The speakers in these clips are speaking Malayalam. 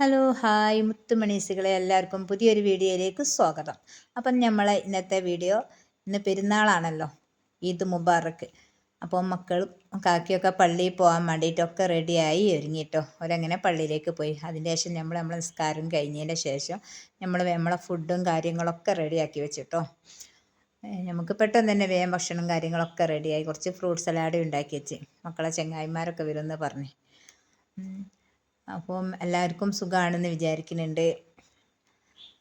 ഹലോ ഹായ് മുത്തുമണീസുകളെ എല്ലാവർക്കും പുതിയൊരു വീഡിയോയിലേക്ക് സ്വാഗതം. അപ്പം നമ്മളെ ഇന്നത്തെ വീഡിയോ ഇന്ന് പെരുന്നാളാണല്ലോ ഈദ് മുബാറക്ക് അപ്പോൾ മക്കളും കാക്കിയൊക്കെ പള്ളിയിൽ പോകാൻ വേണ്ടിയിട്ടൊക്കെ റെഡിയായി ഒരുങ്ങിയിട്ടോ. അവരങ്ങനെ പള്ളിയിലേക്ക് പോയി. അതിന് ശേഷം നമ്മൾ നമ്മളെ നിസ്കാരം കഴിഞ്ഞതിന് ശേഷം നമ്മൾ നമ്മളെ ഫുഡും കാര്യങ്ങളൊക്കെ റെഡിയാക്കി വെച്ചിട്ടോ. നമുക്ക് പെട്ടെന്ന് തന്നെ വേഗം ഭക്ഷണം കാര്യങ്ങളൊക്കെ റെഡിയായി. കുറച്ച് ഫ്രൂട്ട് സലാഡ് ഉണ്ടാക്കി വെച്ച്. മക്കളെ ചെങ്ങായിമാരൊക്കെ വരുമെന്ന് പറഞ്ഞ്. അപ്പം എല്ലാവർക്കും സുഖമാണെന്ന് വിചാരിക്കുന്നുണ്ട്.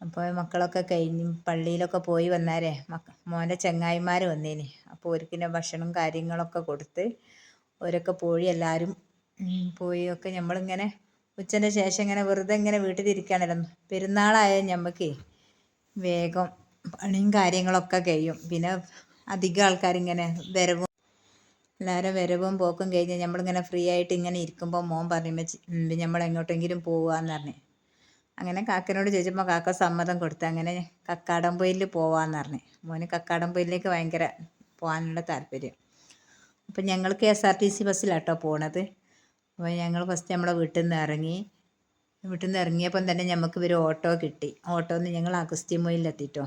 അപ്പോൾ മക്കളൊക്കെ കഴിഞ്ഞ് പള്ളിയിലൊക്കെ പോയി വന്നാരേ. മക്ക മോന്റെ ചങ്ങായിമാർ വന്നേന്. അപ്പോൾ ഒരിക്കലും ഭക്ഷണം കാര്യങ്ങളൊക്കെ കൊടുത്ത് ഓരൊക്കെ പോയി എല്ലാവരും പോയി ഒക്കെ നമ്മളിങ്ങനെ ഉച്ചന്റെ ശേഷം ഇങ്ങനെ വെറുതെ ഇങ്ങനെ വീട്ടിലിരിക്കുകയാണല്ലോ പെരുന്നാളായ ഞമ്മക്ക് വേഗം പണിയും കാര്യങ്ങളൊക്കെ കഴിയും. പിന്നെ അധികം ആൾക്കാരിങ്ങനെ വരവും എല്ലാവരും വരവും പോക്കും കഴിഞ്ഞ് നമ്മളിങ്ങനെ ഫ്രീ ആയിട്ട് ഇങ്ങനെ ഇരിക്കുമ്പോൾ മോൻ പറയുമ്പോൾ നമ്മൾ എങ്ങോട്ടെങ്കിലും പോവാന്ന് പറഞ്ഞു. അങ്ങനെ കാക്കനോട് ചോദിച്ചപ്പോൾ കാക്ക സമ്മതം കൊടുത്തു അങ്ങനെ കക്കാടംപൊയിൽ പോവാന്ന് പറഞ്ഞു. മോന് കക്കാടംപൊയിലേക്ക് ഭയങ്കര പോകാനുള്ള താല്പര്യം. അപ്പം ഞങ്ങൾ K S R T C ബസ്സിലാട്ടോ പോണത്. അപ്പോൾ ഞങ്ങൾ ഫസ്റ്റ് നമ്മളെ വീട്ടിൽ നിന്ന് ഇറങ്ങി വീട്ടിൽ നിന്ന് ഇറങ്ങിയപ്പം തന്നെ നമുക്ക് ഒരു ഓട്ടോ കിട്ടി. ഓട്ടോന്ന് ഞങ്ങൾ അഗസ്ത്യമൊയിലെത്തിട്ടോ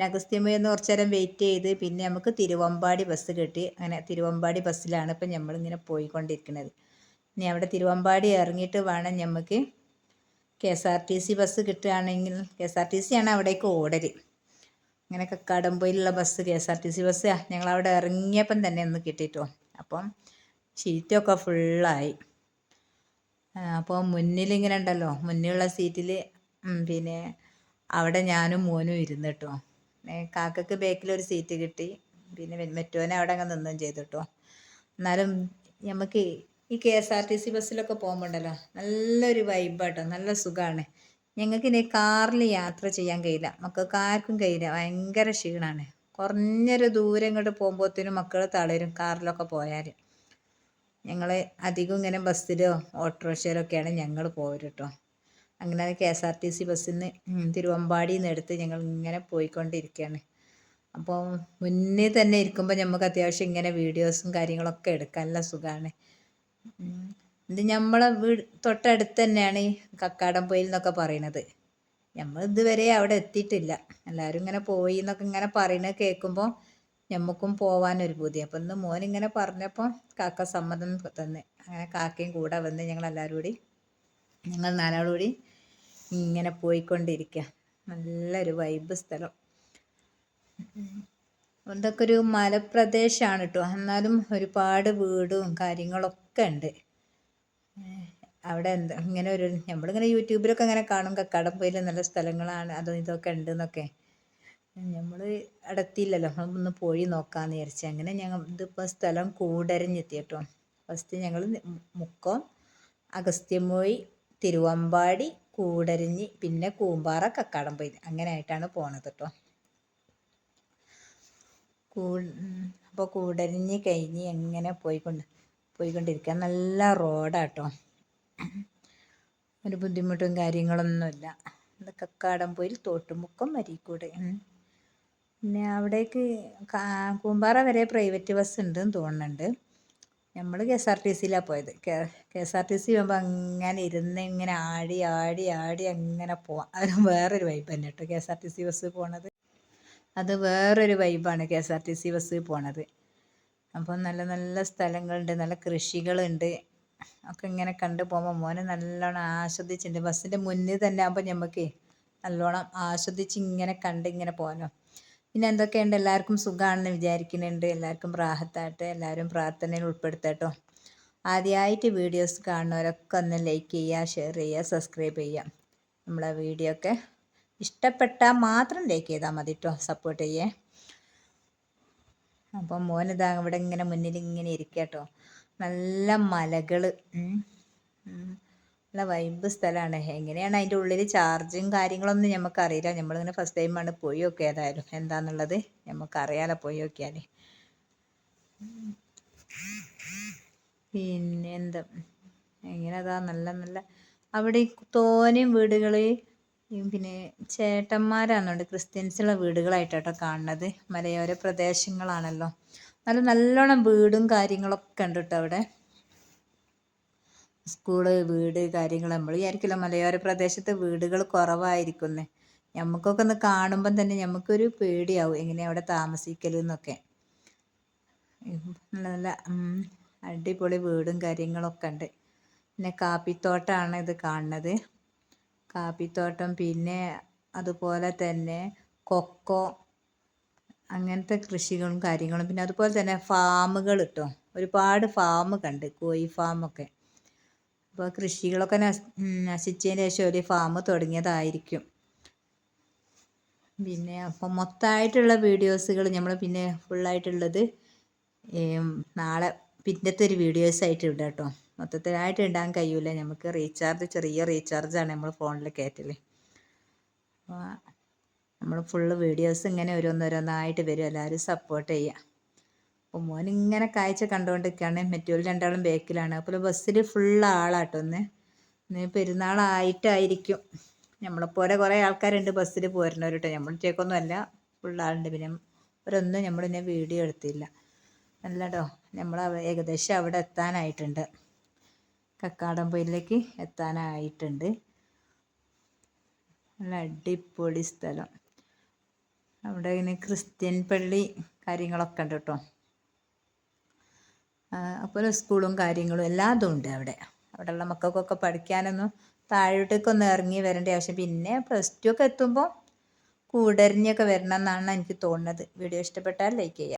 പിന്നെ അഗസ്ത്യമൊഴി ഒന്ന് കുറച്ച് നേരം വെയിറ്റ് ചെയ്ത് പിന്നെ നമുക്ക് തിരുവമ്പാടി ബസ് കിട്ടി. അങ്ങനെ തിരുവമ്പാടി ബസ്സിലാണ് ഇപ്പം നമ്മളിങ്ങനെ പോയിക്കൊണ്ടിരിക്കുന്നത് ഇനി അവിടെ തിരുവമ്പാടി ഇറങ്ങിയിട്ട് വേണം നമുക്ക് K S R T C bus കിട്ടുകയാണെങ്കിൽ. K S R T C ആണ് അവിടേക്ക് ഓടൽ അങ്ങനെ കക്കാടംപൊയിലുള്ള bus K S R T C bus ഞങ്ങൾ അവിടെ ഇറങ്ങിയപ്പം തന്നെ ഒന്ന് കിട്ടിയിട്ടോ അപ്പം ഷീറ്റൊക്കെ ഫുള്ളായി അപ്പോൾ മുന്നിലിങ്ങനെ ഉണ്ടല്ലോ. മുന്നിലുള്ള സീറ്റിൽ പിന്നെ അവിടെ ഞാനും മോനും ഇരുന്നിട്ടോ കാക്കക്ക് ബാക്കിലൊരു സീറ്റ് കിട്ടി. പിന്നെ മെറ്റോനെ അവിടെ അങ്ങ് നിന്നും ചെയ്തു കേട്ടോ എന്നാലും നമുക്ക് ഈ K S R T C ബസ്സിലൊക്കെ പോകുമ്പോണ്ടല്ലോ നല്ലൊരു വൈബാട്ടോ നല്ല സുഖമാണ് ഞങ്ങൾക്ക് ഇനി കാറിൽ യാത്ര ചെയ്യാൻ കഴിയില്ല. മക്കൾക്ക് ആർക്കും കഴിയില്ല ഭയങ്കര ക്ഷീണമാണ് കുറഞ്ഞൊരു ദൂരം ഇങ്ങോട്ട് പോകുമ്പോഴത്തേനും മക്കൾ തളരും കാറിലൊക്കെ പോയാൽ ഞങ്ങൾ അധികം ഇങ്ങനെ ബസ്സിലോ ഓട്ടോറിക്ഷയിലൊക്കെയാണ് ഞങ്ങൾ പോയത് കേട്ടോ അങ്ങനെ K S R T C ബസ്സിൽ നിന്ന് തിരുവമ്പാടിയിൽ നിന്ന് എടുത്ത് ഞങ്ങൾ ഇങ്ങനെ പോയിക്കൊണ്ടിരിക്കുകയാണ് അപ്പോൾ മുന്നേ തന്നെ ഇരിക്കുമ്പോൾ നമുക്ക് അത്യാവശ്യം ഇങ്ങനെ വീഡിയോസും കാര്യങ്ങളൊക്കെ എടുക്കാൻ നല്ല സുഖമാണ് ഇത് നമ്മളെ വീട് തൊട്ടടുത്ത് തന്നെയാണ് ഈ കക്കാടംപൊയിൽ എന്നൊക്കെ പറയണത്. നമ്മൾ ഇതുവരെ അവിടെ എത്തിയിട്ടില്ല. എല്ലാവരും ഇങ്ങനെ പോയി എന്നൊക്കെ ഇങ്ങനെ പറയുന്നത് കേൾക്കുമ്പോൾ നമുക്കും പോവാനൊരു ബുദ്ധി അപ്പം ഇന്ന് മോൻ ഇങ്ങനെ പറഞ്ഞപ്പോൾ കാക്ക സമ്മതം തന്നെ. അങ്ങനെ കാക്കയും കൂടെ വന്ന് ഞങ്ങൾ എല്ലാവരും കൂടി ഞങ്ങൾ നാലാളും കൂടി ഇങ്ങനെ പോയിക്കൊണ്ടിരിക്കുക നല്ലൊരു വൈബ് സ്ഥലം. ഇതൊക്കെ ഒരു മലപ്രദേശമാണ് കേട്ടോ എന്നാലും ഒരുപാട് വീടും കാര്യങ്ങളൊക്കെ ഉണ്ട്. അവിടെ എന്താ ഇങ്ങനെ ഒരു നമ്മളിങ്ങനെ യൂട്യൂബിലൊക്കെ ഇങ്ങനെ കാണും കക്കാടംപൊയിൽ നല്ല സ്ഥലങ്ങളാണ് അതും ഇതൊക്കെ ഉണ്ട് എന്നൊക്കെ. നമ്മൾ അടത്തിയില്ലല്ലോ ഒന്ന് പോയി നോക്കാമെന്ന് വിചാരിച്ചു. അങ്ങനെ ഞങ്ങൾ ഇതിപ്പോൾ സ്ഥലം കൂടരഞ്ഞെത്തി കേട്ടോ ഫസ്റ്റ് ഞങ്ങൾ മുക്കം അഗസ്ത്യമോയി തിരുവമ്പാടി കൂടരഞ്ഞി പിന്നെ കൂമ്പാറ കക്കാടംപൊയിൽ അങ്ങനെ ആയിട്ടാണ് പോണത് കേട്ടോ കൂ അപ്പോൾ കൂടരിഞ്ഞ് കഴിഞ്ഞ് എങ്ങനെ പോയിക്കൊണ്ട് പോയിക്കൊണ്ടിരിക്കുക നല്ല റോഡാട്ടോ ഒരു ബുദ്ധിമുട്ടും കാര്യങ്ങളൊന്നുമില്ല കക്കാടം പോയി തോട്ടുമുക്കം മരീക്കൂട് പിന്നെ അവിടേക്ക് കൂമ്പാറ വരെ പ്രൈവറ്റ് ബസ് ഉണ്ടെന്ന് തോന്നുന്നുണ്ട്. നമ്മൾ കെ എസ് ആർ ടി സിയിലാണ് പോയത്. K S R T C പോകുമ്പോൾ അങ്ങനെ ഇരുന്ന് ഇങ്ങനെ ആടി ആടി ആടി അങ്ങനെ പോവാം. അത് വേറൊരു വൈബ് തന്നെ കേട്ടോ K S R T C bus പോണത്. അത് വേറൊരു വൈബാണ് K S R T C bus പോണത്. അപ്പോൾ നല്ല നല്ല സ്ഥലങ്ങളുണ്ട് നല്ല കൃഷികളുണ്ട്. ഒക്കെ ഇങ്ങനെ കണ്ടു പോകുമ്പോൾ മോനെ നല്ലോണം ആസ്വദിച്ചിട്ടുണ്ട് ബസ്സിന്റെ മുന്നിൽ തന്നെ ആകുമ്പോൾ നമുക്ക് നല്ലോണം ആസ്വദിച്ച് ഇങ്ങനെ കണ്ട് ഇങ്ങനെ പോകാനോ പിന്നെ എന്തൊക്കെയുണ്ട്? എല്ലാവർക്കും സുഖമാണെന്ന് വിചാരിക്കുന്നുണ്ട്. എല്ലാവർക്കും പ്രാഹത്തായിട്ട് എല്ലാവരും പ്രാർത്ഥനയിൽ ഉൾപ്പെടുത്തട്ടോ ആദ്യമായിട്ട് വീഡിയോസ് കാണുന്നവരൊക്കെ ഒന്ന് ലൈക്ക് ചെയ്യുക ഷെയർ ചെയ്യുക സബ്സ്ക്രൈബ് ചെയ്യുക. നമ്മളെ വീഡിയോ ഒക്കെ ഇഷ്ടപ്പെട്ടാൽ മാത്രം ലൈക്ക് ചെയ്താൽ മതി കേട്ടോ സപ്പോർട്ട് ചെയ്യേ. അപ്പം മോനിതാ ഇവിടെ ഇങ്ങനെ മുന്നിൽ ഇങ്ങനെ ഇരിക്കട്ടോ നല്ല മലകൾ നല്ല വൈബ് സ്ഥലമാണ് എങ്ങനെയാണ് അതിന്റെ ഉള്ളിൽ ചാർജും കാര്യങ്ങളൊന്നും നമുക്കറിയില്ല നമ്മളിങ്ങനെ ഫസ്റ്റ് ടൈമാണ് പോയി ഒക്കെ ഏതായാലും. എന്താണെന്നുള്ളത് നമുക്കറിയാലോ പോയി നോക്കിയാൽ പിന്നെ എന്താ? എങ്ങനെ നല്ല നല്ല. അവിടെ തോനെയും വീടുകൾ പിന്നെ ചേട്ടന്മാരാണെന്നുണ്ട് ക്രിസ്ത്യൻസുള്ള വീടുകളായിട്ടോ കാണുന്നത്. മലയോര പ്രദേശങ്ങളാണല്ലോ. നല്ല നല്ലോണം വീടും കാര്യങ്ങളൊക്കെ ഉണ്ട് കേട്ടോ അവിടെ. സ്കൂൾ വീട് കാര്യങ്ങൾ നമ്മൾ വിചാരിക്കില്ല മലയോര പ്രദേശത്ത് വീടുകൾ കുറവായിരിക്കുന്നേ. നമുക്കൊക്കെ ഒന്ന് കാണുമ്പം തന്നെ നമുക്കൊരു പേടിയാവും എങ്ങനെ അവിടെ താമസിക്കൽ എന്നൊക്കെ നല്ല നല്ല അടിപൊളി വീടും കാര്യങ്ങളൊക്കെ ഉണ്ട്. പിന്നെ കാപ്പിത്തോട്ടമാണ് ഇത് കാണുന്നത്. കാപ്പിത്തോട്ടം പിന്നെ അതുപോലെ തന്നെ കൊക്കോ അങ്ങനത്തെ കൃഷികളും കാര്യങ്ങളും. പിന്നെ അതുപോലെ തന്നെ ഫാമുകൾ കേട്ടോ ഒരുപാട് ഫാം കണ്ട് കോഴി ഫാമൊക്കെ. അപ്പോൾ കൃഷികളൊക്കെ നശ് നശിച്ചതിന് ശേഷം ഒരു ഫാം തുടങ്ങിയതായിരിക്കും. പിന്നെ അപ്പം മൊത്തമായിട്ടുള്ള വീഡിയോസുകൾ നമ്മൾ പിന്നെ ഫുള്ളായിട്ടുള്ളത് നാളെ പിന്നത്തെ ഒരു വീഡിയോസ് ആയിട്ട് ഇടാം കേട്ടോ. മൊത്തത്തിലായിട്ട് ഇടാൻ കഴിയൂല. നമുക്ക് റീചാർജ് ചെറിയ റീചാർജാണ് നമ്മൾ ഫോണിൽ കയറ്റൽ നമ്മൾ ഫുള്ള് വീഡിയോസ് ഇങ്ങനെ ഓരോന്നോരോന്നായിട്ട് വരും. എല്ലാവരും സപ്പോർട്ട് ചെയ്യുക അപ്പോൾ മോൻ ഇങ്ങനെ കാഴ്ച കണ്ടുകൊണ്ടിരിക്കുകയാണ് മറ്റൊരു രണ്ടാളും ബാക്കിലാണ്. അപ്പോൾ ബസ്സിൽ ഫുൾ ആളാട്ടോ ഒന്ന് ഇന്ന് പെരുന്നാളായിട്ടായിരിക്കും. നമ്മളെപ്പോലെ കുറേ ആൾക്കാരുണ്ട് ബസ്സിൽ പോരുന്നവർ കേട്ടോ നമ്മളൊറ്റയ്ക്കൊന്നും അല്ല ഫുൾ ആളുണ്ട്. പിന്നെ അവരൊന്നും നമ്മൾ ഇന്നെ വീഡിയോ എടുത്തില്ല അല്ലടോ നമ്മൾ ഏകദേശം അവിടെ എത്താനായിട്ടുണ്ട്. കക്കാടംപൊയിലേക്ക് എത്താനായിട്ടുണ്ട്. നല്ല അടിപൊളി സ്ഥലം. അവിടെ ഇങ്ങനെ ക്രിസ്ത്യൻ പള്ളി കാര്യങ്ങളൊക്കെ ഉണ്ട് കേട്ടോ. അപ്പോൾ സ്കൂളും കാര്യങ്ങളും എല്ലാതും ഉണ്ട് അവിടെ. അവിടെയുള്ള മക്കൾക്കൊക്കെ പഠിക്കാനൊന്നും താഴോട്ടേക്കൊന്നും ഇറങ്ങി വരേണ്ട ആവശ്യം. പിന്നെ പ്ലസ് ടു ഒക്കെ എത്തുമ്പോൾ കൂടരിഞ്ഞൊക്കെ വരണം എന്നാണ് എനിക്ക് തോന്നുന്നത്. വീഡിയോ ഇഷ്ടപ്പെട്ടാൽ ലൈക്ക് ചെയ്യുക.